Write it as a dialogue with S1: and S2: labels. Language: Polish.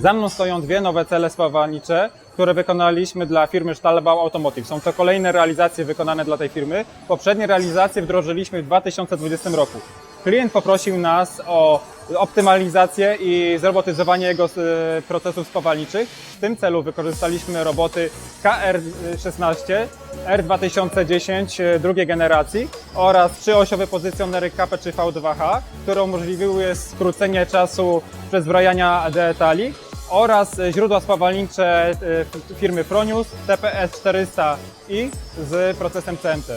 S1: Za mną stoją dwie nowe cele spawalnicze, które wykonaliśmy dla firmy Stahlbau Automotive. Są to kolejne realizacje wykonane dla tej firmy. Poprzednie realizacje wdrożyliśmy w 2020 roku. Klient poprosił nas o optymalizację i zrobotyzowanie jego e, procesów spawalniczych. W tym celu wykorzystaliśmy roboty KR16, R2010 e, drugiej generacji oraz trzyosiowe pozycjonery KP3V2H, które umożliwiły skrócenie czasu przezbrajania detali oraz źródła spawalnicze e, firmy Pronius TPS 400i z procesem CMT.